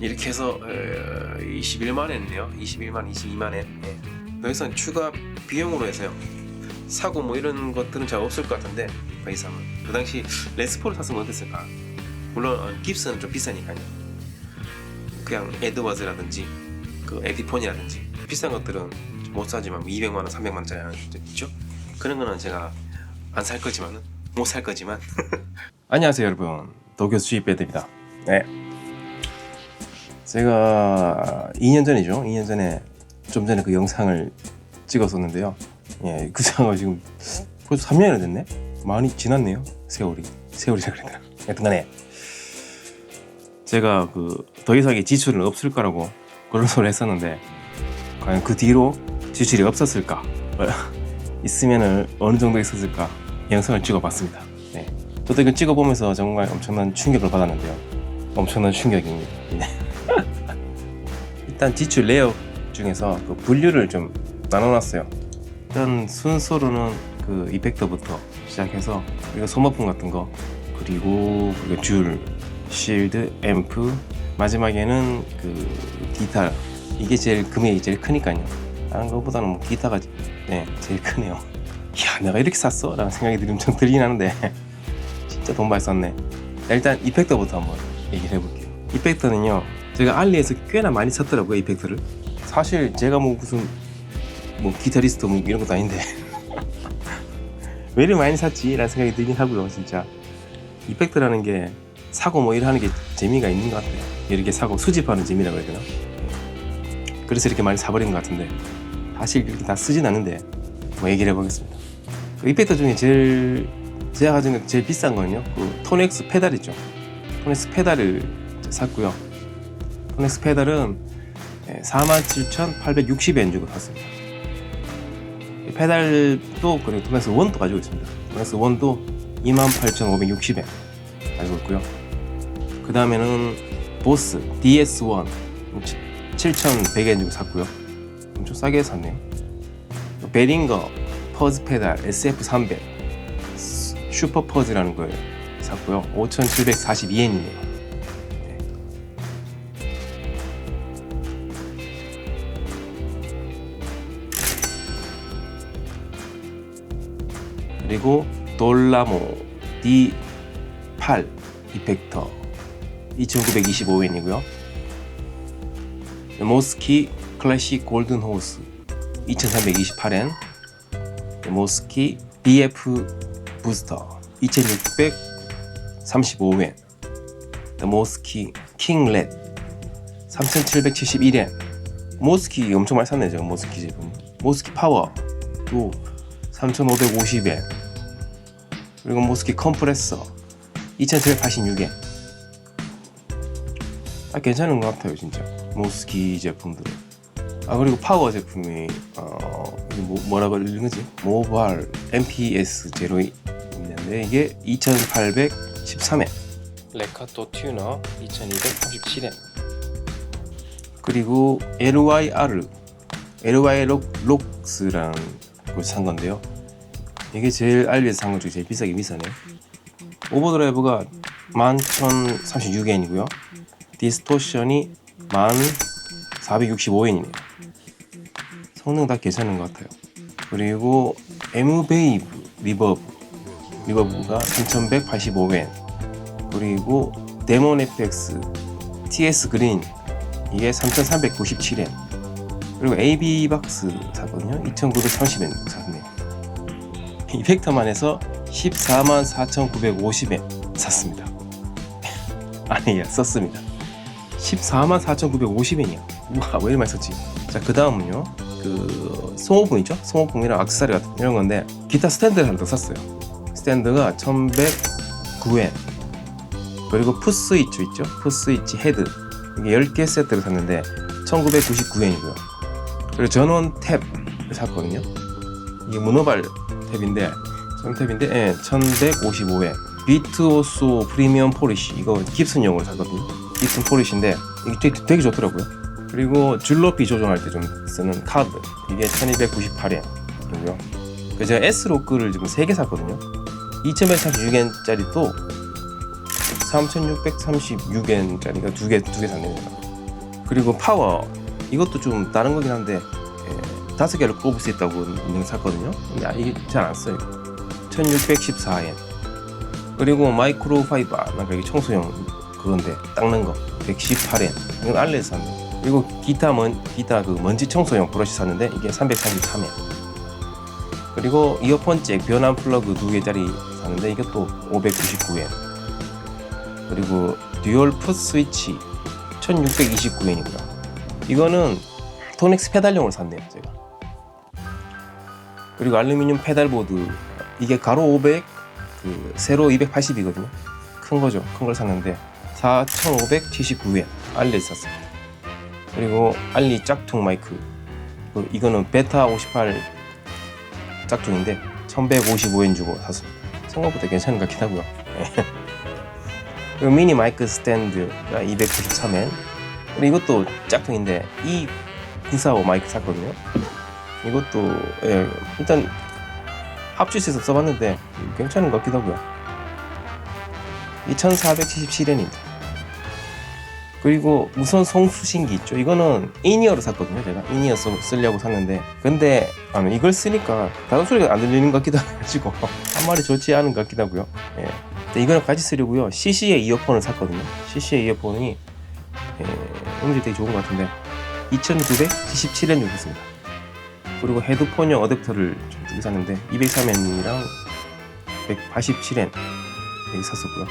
이렇게 해서 어, 21만 원이네요. 21만, 22만 원. 예. 더 이상 추가 비용으로 해서요. 사고 뭐 이런 것들은 잘 없을 것 같은데 더 이상은 그 당시 레스포를 샀으면 어땠을까? 물론 어, 깁스는 좀 비싸니까요. 그냥 에드워즈라든지 그 에피폰이라든지 비싼 것들은 못 사지만 200만 원, 300만 원짜리 있죠. 그런 거는 제가 안 살 거지만은 못 살 거지만. 안녕하세요 여러분 도쿄 수입 배드입니다. 네. 제가 2년 전이죠. 2년 전에 좀 전에 그 영상을 찍었었는데요. 예, 그 장가 지금 벌써 3년이나 됐네. 많이 지났네요. 세월이 세월이라 되나. 여튼간에 제가 그 더 이상의 지출은 없을 거라고 그런 소리를 했었는데 과연 그 뒤로 지출이 없었을까? 어, 있으면은 어느 정도 있었을까? 영상을 찍어봤습니다. 네. 저도 이거 찍어보면서 정말 엄청난 충격을 받았는데요. 엄청난 충격입니다. 네. 일단 지출 내역 중에서 그 분류를 좀 나눠놨어요. 일단 순서로는 그 이펙터부터 시작해서 그리고 소모품 같은 거 그리고 그리고 줄, 실드, 앰프 마지막에는 그 기타 이게 제일 금액이 제일 크니까요. 다른 것보다는 뭐 기타가 네, 제일 크네요. 이야 내가 이렇게 샀어? 라는 생각이 좀, 좀 들긴 하는데 진짜 돈 많이 썼네. 자, 일단 이펙터부터 한번 얘기를 해볼게요. 이펙터는요 제가 알리에서 꽤나 많이 샀더라고요 이펙터를. 사실 제가 뭐 무슨 뭐 기타리스트 뭐 이런 것도 아닌데. 왜 이렇게 많이 샀지? 라는 생각이 들긴 하고요 진짜. 이펙트라는 게 사고 뭐 이런 게 재미가 있는 것 같아요. 이렇게 사고 수집하는 재미라고 해야 되나? 그래서 이렇게 많이 사버린 것 같은데. 사실 이렇게 다 쓰진 않는데 뭐 얘기를 해보겠습니다. 그 이펙터 중에 제일 제가 가진 게 제일 비싼 거는요. 그 토넥스 페달이죠. 토넥스 페달을 샀고요 토넥스 페달은 47,860엔 주고 샀습니다. 이 페달도 그리고 토넥스 원도 가지고 있습니다. 토넥스 원도 28,560엔 가지고 있고요. 그 다음에는 보스 DS1 7,100엔 주고 샀고요. 엄청 싸게 샀네요. 베링거 퍼즈 페달 SF300 슈퍼 퍼즈라는 걸 샀고요. 5,742엔이네요. 그리고 돌라모 D8 이펙터 2925엔이고요. 모스키 클래식 골든 호스 2328엔 모스키 DF 부스터 2635엔 모스키 킹렛 3771엔 모스키 엄청 많이 샀네 제가 모스키 제품 모스키 파워 또 3550엔 그리고 모스키 컴프레서 2786엔 아 괜찮은 것 같아요 진짜. 모스키 제품들은 아 그리고 파워 제품이 어 뭐, 뭐라고 읽는 거지? 모발 MPS 제로 있는데 이게 2813엔 레카토 튜너 2237엔 그리고 LYR LY 록, 록스라는 걸산 건데요 이게 제일 알리에서 산것 중에 제일 비싸게 비싸네. 오버드라이브가 11,036엔이고요. 디스토션이 1465엔이네요. 성능 다 괜찮은 것 같아요. 그리고 에무베이브 리버브. 리버브가 3185엔. 그리고 데몬 FX TS 그린 이게 3397엔. 그리고 AB 박스 샀거든요. 2930엔 샀네요 이펙터만 해서 14만 4,950엔 샀습니다. 아니야 썼습니다. 14만 4,950엔이야 우와 왜 이렇게 많이 썼지? 자 그 다음은요. 그 소모품 있죠? 소모품이랑 악세사리 같은 이런 건데 기타 스탠드를 하나 더 샀어요. 스탠드가 1109엔 그리고 푸스위치 있죠? 푸스위치 헤드. 이게 10개 세트를 샀는데 1999엔이고요. 그리고 전원 탭을 샀거든요. 이게 모노발 탭인데 전원 탭인데 예, 1155엔 비트오소 프리미엄 폴리시 이거 깁슨용으로 샀거든요. 깁슨 폴리시인데 이게 되게, 되게 좋더라고요. 그리고 줄 높이 조정할 때 좀 쓰는 카드 이게 1298엔 그리고요. 그 제가 S로크를 지금 3개 샀거든요. 2136엔짜리 또 3636엔짜리가 두개 두 개 샀네요. 그리고 파워. 이것도 좀 다른 거긴 한데 예, 다섯 개를 꼽을 수 있다고 있는 거 샀거든요. 근데 아, 이게 잘 안 써요. 1614엔. 그리고 마이크로 파이버 뭔가 이게 청소용 그건데 닦는 거 118엔. 이건 알레에서 샀네. 그리고 기타 먼 기타 그 먼지 청소용 브러쉬 샀는데 이게 333엔. 그리고 이어폰 잭 변환 플러그 두 개짜리 샀는데 이것도 599엔. 그리고 듀얼 풋 스위치 1629엔이고요. 이거는 토닉스 페달용으로 샀네요, 제가. 그리고 알루미늄 페달보드 이게 가로 500, 그 세로 280이거든요. 큰 거죠. 큰 걸 샀는데 4,579엔 알리에서 샀습니다. 그리고 알리 짝퉁 마이크 그 이거는 베타 58 짝퉁인데 1,155엔 주고 샀습니다. 생각보다 괜찮은 것 같긴 하고요. 그리고 미니 마이크 스탠드가 293엔 그리고 이것도 짝퉁인데 이945 마이크 샀거든요. 이것도 예, 일단 합주해서 써봤는데 괜찮은 것 같기도 하고요. 2477엔입니다. 그리고 무선 송수신기 있죠. 이거는 인이어로 샀거든요. 제가 인이어 써, 쓰려고 샀는데 근데 아, 이걸 쓰니까 다른 소리가 안 들리는 것 같기도 해가지고 한 마리 좋지 않은 것 같기도 하고요. 예. 근데 이거는 같이 쓰려고요. CC의 이어폰을 샀거든요. CC의 이어폰이 예, 음질 되게 좋은 것 같은데 2,977엔 주고 습니다 그리고 헤드폰용 어댑터를 좀 두개 샀는데 203엔이랑 187엔 여기 샀었고요.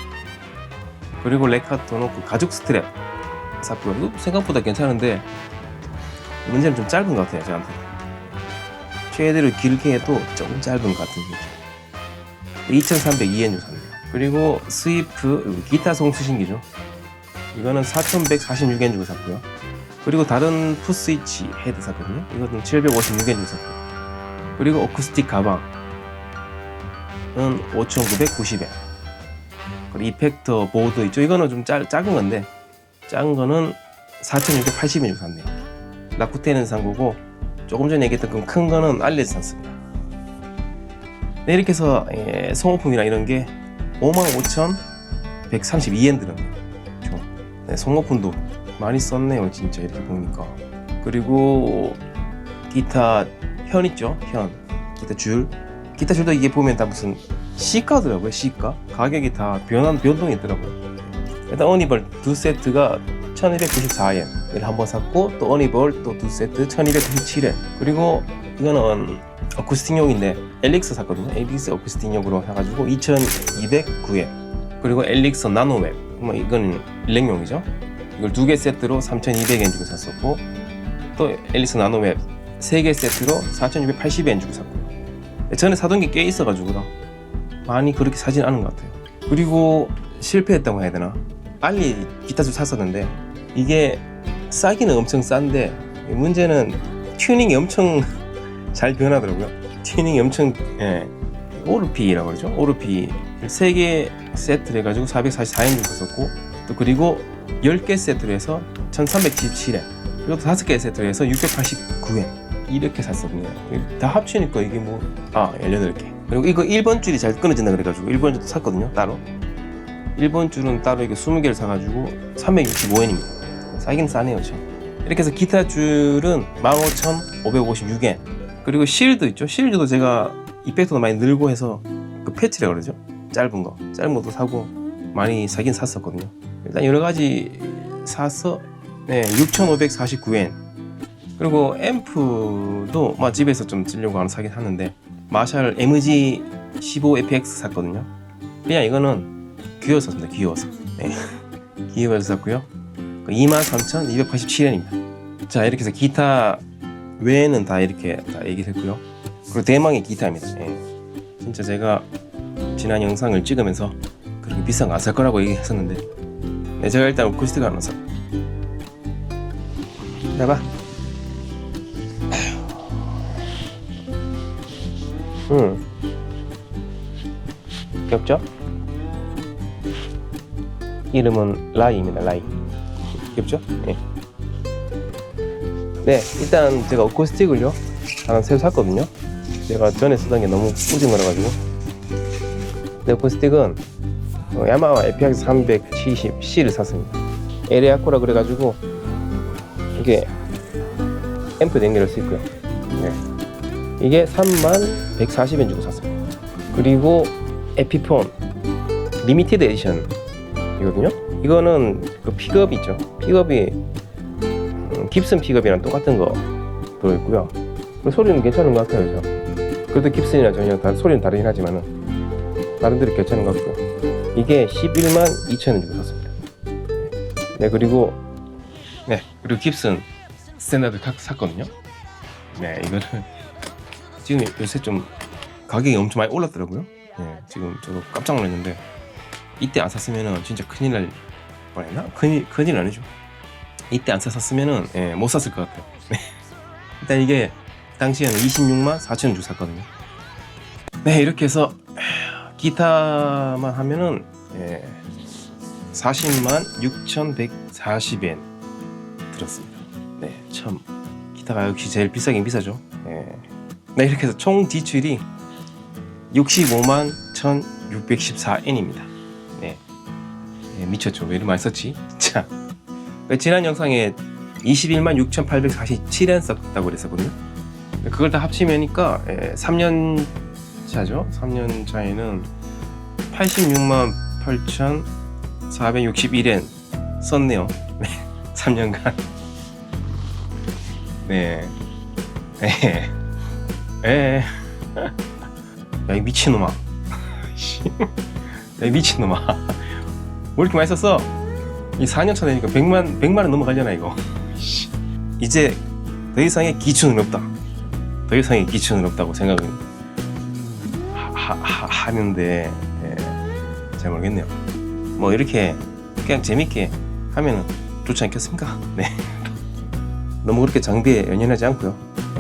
그리고 레카토노 그 가죽 스트랩 샀고요. 이거 생각보다 괜찮은데 문제는 좀 짧은 것 같아요 저한테. 최대로 길게 해도 조금 짧은 것 같은 느낌. 2,302엔 주고 샀네요. 그리고 스위프 기타 송수신기죠. 이거는 4,146엔 주고 샀고요. 그리고 다른 풋스위치 헤드 샀거든요. 이거는 756엔 주고 샀고요. 그리고 어쿠스틱 가방은 5,990엔. 그리고 이펙터 보드 있죠. 이거는 좀 짜, 작은 건데 작은 거는 4,680엔 주고 샀네요. 라쿠텐은 산 거고 조금 전에 얘기했던 그 큰 거는 알레에서 샀습니다. 네, 이렇게 해서 예, 소모품이나 이런 게 55,132엔 들었네요. 네, 송어폰도 많이 썼네요 진짜 이렇게 보니까. 그리고 기타 현 있죠? 현. 기타 줄. 기타 줄도 이게 보면 다 무슨 C가더라고요 C가. 가격이 다 변한 변동이 있더라고요. 일단 어니벌 두 세트가 1294엔 을 한 번 샀고 또 어니벌 또 두 세트 1297엔. 그리고 이거는 어쿠스틱용인데 엘릭스 샀거든요. 엘릭스 어쿠스틱용으로 사가지고 2209엔. 그리고 엘릭서 나노맵. 뭐 이거는 일렉용이죠. 이걸 두 개 세트로 3,200엔 주고 샀었고 또 앨리스 나노맵 세 개 세트로 4,680엔 주고 샀고요. 전에 사던 게 꽤 있어가지고 많이 그렇게 사진 않은 것 같아요. 그리고 실패했다고 해야 되나? 빨리 기타도 샀었는데 이게 싸기는 엄청 싼데 문제는 튜닝이 엄청 잘 변하더라고요. 튜닝이 엄청 예, 오르피라고 그러죠. 오르피 3개 세트를 해가지고 444엔 주고 썼고 또 그리고 10개 세트로 해서 1377엔 그리고 5개 세트로 해서 689엔 이렇게 샀었네요. 다 합치니까 이게 뭐아 18개. 그리고 이거 1번 줄이 잘 끊어진다 그래가지고 1번 줄도 샀거든요 따로. 1번 줄은 따로 이게 20개를 사가지고 365엔입니다. 싸긴 싸네요 참. 이렇게 해서 기타 줄은 15,556엔. 그리고 실드 있죠? 실드도 제가 이펙터도 많이 늘고 해서 그 패치라 그러죠? 짧은 거. 짧은 것도 사고 많이 사긴 샀었거든요 일단 여러 가지 사서 네 6,549엔. 그리고 앰프도 막 집에서 좀 쓰려고 하는 사긴 하는데 마샬 MG 15 FX 샀거든요. 그냥 이거는 귀여워서 샀습니다. 귀여워서. 네. 귀여워서 샀고요. 23,287엔입니다. 자 이렇게 해서 기타 외에는 다 이렇게 다 얘기를 했고요. 그리고 대망의 기타입니다. 예. 진짜 제가 지난 영상을 찍으면서 그렇게 비싼 거 안 살 거라고 얘기했었는데 네, 제가 일단 하나 샀 해봐 응 귀엽죠? 이름은 라이입니다 라이 귀엽죠? 네. 네 일단 제가 어쿠스틱을요 하나 새로 샀거든요 제가 전에 쓰던 게 너무 꾸진 거라가지고 네, 어쿠스틱은 어, 야마하 FX 370C를 샀습니다. 에레아코라 그래가지고 이게 앰프 연결할 수 있고요. 네. 이게 3만 140엔 주고 샀습니다. 그리고 에피폰 리미티드 에디션이거든요. 이거는 그 픽업 있죠. 픽업이 음, 깁슨 픽업이랑 똑같은 거 들어있고요. 그 소리는 괜찮은 것 같아요. 저. 그래도 깁슨이랑 전혀 다, 소리는 다르긴 하지만은 들이 괜찮은 것 같고요. 이게 11만 2천 원 주고 샀습니다. 네 그리고 네 그리고 깁슨 스탠다드 카- 샀거든요. 네 이거는 지금 요새 좀 가격이 엄청 많이 올랐더라고요. 네 지금 저도 깜짝 놀랐는데 이때 안 샀으면은 진짜 큰일 날 뻔했나? 큰일 큰일 아니죠. 이때 안 샀으면은 예, 못 샀을 것 같아요. 네. 일단 이게 당시에는 26만 4천 원 주고 샀거든요. 네 이렇게 해서 기타만 하면은 예, 40만 6,140엔 들었습니다. 네, 참 기타가 역시 제일 비싸긴 비싸죠. 예. 네, 이렇게 해서 총 지출이 65만 1,614엔입니다. 네, 예, 미쳤죠. 왜 이렇게 많이 썼지? 자, 지난 영상에 21만 6,847엔 썼다고 그랬었거든요. 그걸 다 합치면니까 예, 3년 차죠. 3년 차에는 86만 8,461엔 썼네요. 네, 3년간. 네. 네. 에. 야, 이 미친놈아. 씨. 야, 이 미친놈아. 왜 이렇게 많이 썼어? 이 4년 차 되니까 100만, 100만 원 넘어가려나, 이거. 씨. 이제 더 이상의 기준은 없다. 더 이상의 기준은 없다고 생각은 하, 하는데, 예, 잘 모르겠네요. 뭐, 이렇게 그냥 재밌게 하면은 좋지 않겠습니까? 네. 너무 그렇게 장비에 연연하지 않고요.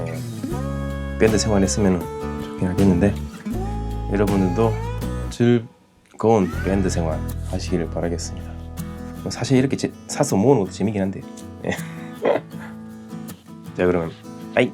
예, 밴드 생활했으면 좋긴 하겠는데 여러분들도 즐거운 밴드 생활 하시기를 바라겠습니다. 뭐 사실 이렇게 제- 사서 모으는 것도 재미긴 한데. 예. 자 그러면 빠이.